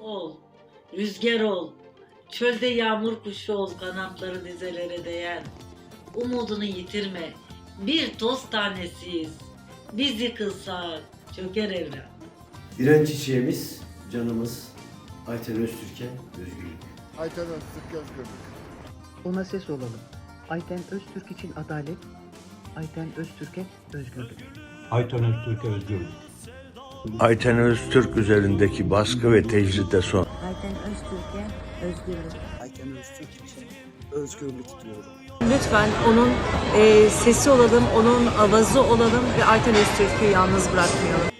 ol, rüzgar ol, çölde yağmur kuşu ol kanatları dizelere değen. Umudunu yitirme, bir toz tanesiyiz. Biz yıkılsak çöker evren. Direnç çiçeğimiz, canımız Ayten Öztürk'e özgürlük. Ayten Öztürk Özgürlük. Ona ses olalım. Ayten Öztürk için adalet, Ayten Öztürk'e özgürlük. Ayten Öztürk'e özgürlük. Ayten Öztürk üzerindeki baskı ve tecride son. Ayten Öztürk'e özgürlük. Ayten Öztürk için özgürlük diyorum. Lütfen onun e, sesi olalım, onun avazı olalım ve Ayten Öztürk'ü yalnız bırakmayalım.